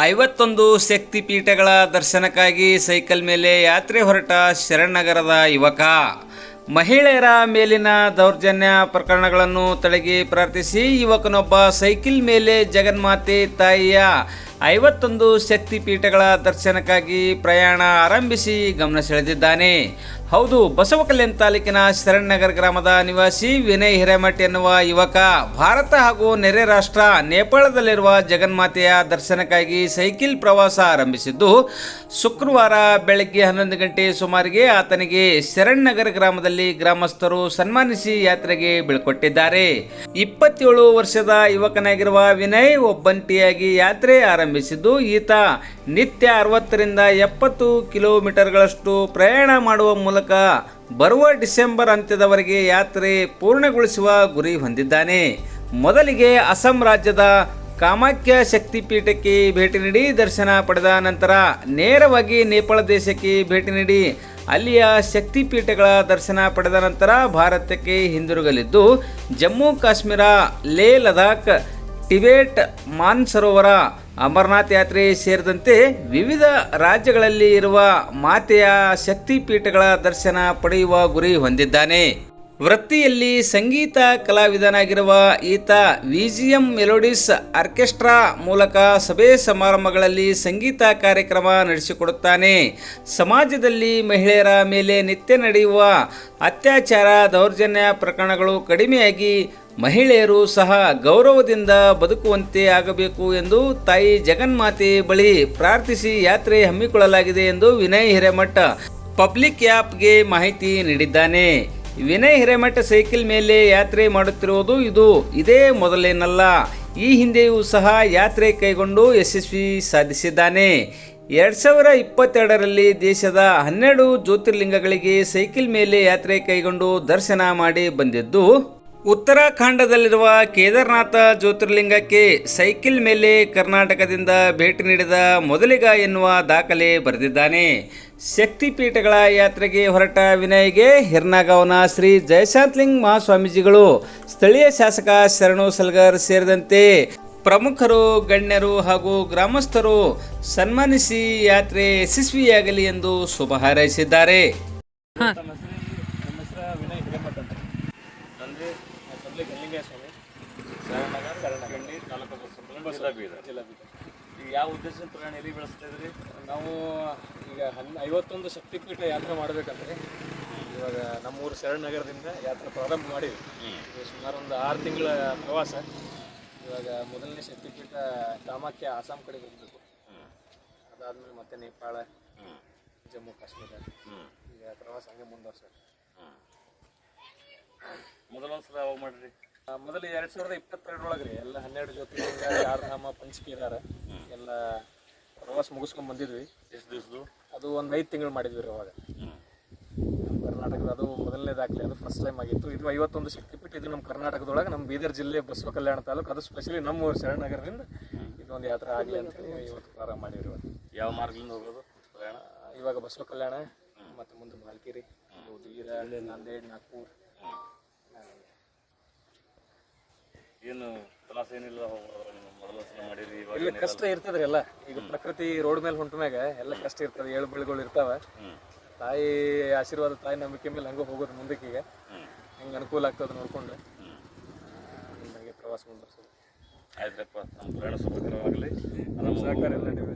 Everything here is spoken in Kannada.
ಐವತ್ತೊಂದು ಶಕ್ತಿ ಪೀಠಗಳ ದರ್ಶನಕ್ಕಾಗಿ ಸೈಕಲ್ ಮೇಲೆ ಯಾತ್ರೆ ಹೊರಟ ಶರಣನಗರದ ಯುವಕ. ಮಹಿಳೆಯರ ಮೇಲಿನ ದೌರ್ಜನ್ಯ ಪ್ರಕರಣಗಳನ್ನು ತಡೆಗೆ ಪ್ರಾರ್ಥಿಸಿ ಯುವಕನೊಬ್ಬ ಸೈಕಲ್ ಮೇಲೆ ಜಗನ್ಮಾತೆ ತಾಯಿಯ ಐವತ್ತೊಂದು ಶಕ್ತಿ ಪೀಠಗಳ ದರ್ಶನಕ್ಕಾಗಿ ಪ್ರಯಾಣ ಆರಂಭಿಸಿ ಗಮನ ಸೆಳೆದಿದ್ದಾನೆ. ಹೌದು ಬಸವಕಲ್ಯಾಣ ತಾಲೂಕಿನ ಶರಣ್ನಗರ್ ಗ್ರಾಮದ ನಿವಾಸಿ ವಿನಯ್ ಹಿರೇಮಠ್ ಎನ್ನುವ ಯುವಕ ಭಾರತ ಹಾಗೂ ನೆರೆ ರಾಷ್ಟ್ರ ನೇಪಾಳದಲ್ಲಿರುವ ಜಗನ್ಮಾತೆಯ ದರ್ಶನಕ್ಕಾಗಿ ಸೈಕಲ್ ಪ್ರವಾಸ ಆರಂಭಿಸಿದ್ದು, ಶುಕ್ರವಾರ ಬೆಳಗ್ಗೆ ಹನ್ನೊಂದು ಗಂಟೆ ಸುಮಾರಿಗೆ ಆತನಿಗೆ ಶರಣ್ನಗರ್ ಗ್ರಾಮದಲ್ಲಿ ಗ್ರಾಮಸ್ಥರು ಸನ್ಮಾನಿಸಿ ಯಾತ್ರೆಗೆ ಬೀಳ್ಕೊಟ್ಟಿದ್ದಾರೆ. ಇಪ್ಪತ್ತೇಳು ವರ್ಷದ ಯುವಕನಾಗಿರುವ ವಿನಯ್ ಒಬ್ಬಂಟಿಯಾಗಿ ಯಾತ್ರೆ ಆರಂಭಿಸಿದ್ದು, ಈತ ನಿತ್ಯ ಅರವತ್ತರಿಂದ ಎಪ್ಪತ್ತು ಕಿಲೋಮೀಟರ್ಗಳಷ್ಟು ಪ್ರಯಾಣ ಮಾಡುವ ಮೂಲಕ ಬರುವ ಡಿಸೆಂಬರ್ ಅಂತ್ಯದವರೆಗೆ ಯಾತ್ರೆ ಪೂರ್ಣಗೊಳಿಸುವ ಗುರಿ ಹೊಂದಿದ್ದಾನೆ. ಮೊದಲಿಗೆ ಅಸ್ಸಾಂ ರಾಜ್ಯದ ಕಾಮಾಖ್ಯ ಶಕ್ತಿಪೀಠಕ್ಕೆ ಭೇಟಿ ನೀಡಿ ದರ್ಶನ ಪಡೆದ ನಂತರ ನೇರವಾಗಿ ನೇಪಾಳ ದೇಶಕ್ಕೆ ಭೇಟಿ ನೀಡಿ ಅಲ್ಲಿಯ ಶಕ್ತಿಪೀಠಗಳ ದರ್ಶನ ಪಡೆದ ನಂತರ ಭಾರತಕ್ಕೆ ಹಿಂದಿರುಗಲಿದ್ದು, ಜಮ್ಮು ಕಾಶ್ಮೀರ, ಲೇ ಲದಾಖ್ ಟಿಬೇಟ್ ಮಾನ್ಸರೋವರ ಅಮರನಾಥ ಯಾತ್ರೆ ಸೇರಿದಂತೆ ವಿವಿಧ ರಾಜ್ಯಗಳಲ್ಲಿ ಇರುವ ಮಾತೆಯ ಶಕ್ತಿಪೀಠಗಳ ದರ್ಶನ ಪಡೆಯುವ ಗುರಿ ಹೊಂದಿದ್ದಾನೆ. ವೃತ್ತಿಯಲ್ಲಿ ಸಂಗೀತ ಕಲಾವಿದನಾಗಿರುವ ಈತ ವಿಜಿಎಂ ಮೆಲೋಡಿಸ್ ಆರ್ಕೆಸ್ಟ್ರಾ ಮೂಲಕ ಸಭೆ ಸಮಾರಂಭಗಳಲ್ಲಿ ಸಂಗೀತ ಕಾರ್ಯಕ್ರಮ ನಡೆಸಿಕೊಡುತ್ತಾನೆ. ಸಮಾಜದಲ್ಲಿ ಮಹಿಳೆಯರ ಮೇಲೆ ನಿತ್ಯ ನಡೆಯುವ ಅತ್ಯಾಚಾರ, ದೌರ್ಜನ್ಯ ಪ್ರಕರಣಗಳು ಕಡಿಮೆಯಾಗಿ ಮಹಿಳೆಯರು ಸಹ ಗೌರವದಿಂದ ಬದುಕುವಂತೆ ಆಗಬೇಕು ಎಂದು ತಾಯಿ ಜಗನ್ಮಾತೆ ಬಳಿ ಪ್ರಾರ್ಥಿಸಿ ಯಾತ್ರೆ ಹಮ್ಮಿಕೊಳ್ಳಲಾಗಿದೆ ಎಂದು ವಿನಯ್ ಹಿರೇಮಠ ಪಬ್ಲಿಕ್ ಆ್ಯಪ್ಗೆ ಮಾಹಿತಿ ನೀಡಿದ್ದಾನೆ. ವಿನಯ್ ಹಿರೇಮಠ ಸೈಕಲ್ ಮೇಲೆ ಯಾತ್ರೆ ಮಾಡುತ್ತಿರುವುದು ಇದು ಇದೇ ಮೊದಲೇನಲ್ಲ. ಈ ಹಿಂದೆಯೂ ಸಹ ಯಾತ್ರೆ ಕೈಗೊಂಡು ಯಶಸ್ವಿ ಸಾಧಿಸಿದ್ದಾನೆ. ಎರಡು ಸಾವಿರ ಇಪ್ಪತ್ತೆರಡರಲ್ಲಿ ದೇಶದ ಹನ್ನೆರಡು ಜ್ಯೋತಿರ್ಲಿಂಗಗಳಿಗೆ ಸೈಕಲ್ ಮೇಲೆ ಯಾತ್ರೆ ಕೈಗೊಂಡು ದರ್ಶನ ಮಾಡಿ ಬಂದಿದ್ದು ಉತ್ತರಾಖಂಡದಲ್ಲಿರುವ ಕೇದಾರನಾಥ ಜ್ಯೋತಿರ್ಲಿಂಗಕ್ಕೆ ಸೈಕಲ್ ಮೇಲೆ ಕರ್ನಾಟಕದಿಂದ ಭೇಟಿ ನೀಡಿದ ಮೊದಲಿಗ ಎನ್ನುವ ದಾಖಲೆ ಬರೆದಿದ್ದಾನೆ. ಶಕ್ತಿಪೀಠಗಳ ಯಾತ್ರೆಗೆ ಹೊರಟ ವಿನಯ್ಗೆ ಹಿರ್ನಾಗವನ ಶ್ರೀ ಜಯಶಾಂತ್ಲಿಂಗ್ ಮಹಾಸ್ವಾಮೀಜಿಗಳು ಸ್ಥಳೀಯ ಶಾಸಕ ಶರಣು ಸಲ್ಗರ್ ಸೇರಿದಂತೆ ಪ್ರಮುಖರು, ಗಣ್ಯರು ಹಾಗೂ ಗ್ರಾಮಸ್ಥರು ಸನ್ಮಾನಿಸಿ ಯಾತ್ರೆ ಯಶಸ್ವಿಯಾಗಲಿ ಎಂದು ಶುಭ ಹಾರೈಸಿದ್ದಾರೆ ನಮ್ಮ ಹೆಸರು ವಿನಯ್ ಹಿರೇಮಠ ಅಂತ ತಂದೆ ಪಬ್ಲಿಕ್ ಹೆಲ್ಲಿಂಗಯ್ಯ ಸ್ವಾಮಿ ಶರಣನಗರ ಶರಣಗಂಡಿ ತಾಲೂಕು ಬಸವಕಲ್ಯಾಣ ಜಿಲ್ಲಾ ಬೀದರ್ ಜಿಲ್ಲಾ ಬೀದರ್ ಈಗ ಯಾವ ಉದ್ದೇಶದ ಪ್ರಯಾಣ ಎಲ್ಲಿ ಬೆಳೆಸ್ತಾ ಇದ್ರಿ? ನಾವು ಈಗ ಹನ್ ಐವತ್ತೊಂದು ಶಕ್ತಿಪೀಠ ಯಾತ್ರೆ ಮಾಡಬೇಕಂದ್ರೆ ಇವಾಗ ನಮ್ಮೂರು ಶರಣನಗರದಿಂದ ಯಾತ್ರೆ ಪ್ರಾರಂಭ ಮಾಡಿದ್ವಿ. ಸುಮಾರು ಒಂದು ಆರು ತಿಂಗಳ ಪ್ರವಾಸ. ಇವಾಗ ಮೊದಲನೇ ಶಕ್ತಿಪೀಠ ಕಾಮಾಖ್ಯ ಆಸಾಮ್ ಕಡೆ ಹೋಗಬೇಕು ಅದಾದ್ಮೇಲೆ ಮತ್ತೆ ನೇಪಾಳ ಜಮ್ಮು ಕಾಶ್ಮೀರ. ಈಗ ಪ್ರವಾಸ ಹಂಗೆ ಮುಂದುವರ್ಸ ಮೊದಲೊಂದ್ಸಲ ಯಾವಾಗ ಮಾಡ್ರಿ? ಮೊದಲು ಎರಡ್ ಸಾವಿರದ ಇಪ್ಪತ್ತೆರಡರೊಳಗ್ರಿ ಎಲ್ಲ ಹನ್ನೆರಡು ಜ್ಯೋತಿರ್ಲಿಂಗ ಯಾರಧಾಮ ಪಂಚಕೀರಾರ ಎಲ್ಲ ಪ್ರವಾಸ ಮುಗಿಸ್ಕೊಂಡ್ ಬಂದಿದ್ವಿ. ಎಷ್ಟು ದಿವಸದ್ದು ಅದು ಒಂದು ಐದು ತಿಂಗಳು ಮಾಡಿದ್ವಿ ರೀ ಅವಾಗ. ಕರ್ನಾಟಕದ ಅದು ಮೊದಲನೇ ದಾಖಲೆ ಅದು ಫಸ್ಟ್ ಟೈಮ್ ಆಗಿತ್ತು. ಇದು ಐವತ್ತೊಂದು ಶಕ್ತಿಪೀಠ ಇದು ನಮ್ಮ ಕರ್ನಾಟಕದೊಳಗೆ. ನಮ್ಮ ಬೀದರ್ ಜಿಲ್ಲೆ ಬಸವ ಕಲ್ಯಾಣ ತಾಲೂಕು. ಅದು ಸ್ಪೆಷಲಿ ನಮ್ಮ ಶರಣನಗರದಿಂದ ಇದೊಂದು ಯಾತ್ರೆ ಆಗಲಿ ಅಂತ ಹೇಳಿ ಇವತ್ತು ಪ್ರಾರಂಭ ಇವತ್ತು. ಯಾವ ಮಾರ್ಗದಿಂದ ಹೋಗೋದು? ಪ್ರಯಾಣ? ಇವಾಗ ಬಸವ ಕಲ್ಯಾಣ ಮತ್ತು ಮುಂದೆ ಬಾಲ್ಕಿರಿ ಬೀದರ್ ನಾಂದೇಡ್ ನಾಗ್ಪುರ್. ಏನು ತ್ರಾಸ ಏನಿಲ್ಲ ಮೊದಲ ಸಲ ಮಾಡಿರಿ ಇವಾಗ ಇಲ್ಲಿ ಕಷ್ಟ ಇರ್ತದ್ರಿ ಎಲ್ಲ. ಈಗ ಪ್ರಕೃತಿ ರೋಡ್ ಮೇಲೆ ಹೊಂಟ ಮ್ಯಾಗ ಎಲ್ಲ ಕಷ್ಟ ಇರ್ತದೆ ಏಳು ಬೆಳೆಗಳು ಇರ್ತಾವ. ತಾಯಿ ಆಶೀರ್ವಾದ ತಾಯಿ ನಂಬಿಕೆ ಮೇಲೆ ಹಂಗೆ ಹೋಗೋದು ಮುಂದಕ್ಕೆ ಈಗ. ಹೆಂಗೆ ಅನುಕೂಲ ಆಗ್ತದೆ ನೋಡ್ಕೊಂಡ್ರೆ ಹಂಗೆ ಪ್ರವಾಸ ಮುಂದುವರ್ಸೋದು. ನಮ್ಮ ಪ್ರಯಾಣ ನಮ್ಮ ಸಹಕಾರ ಎಲ್ಲ ನೀವು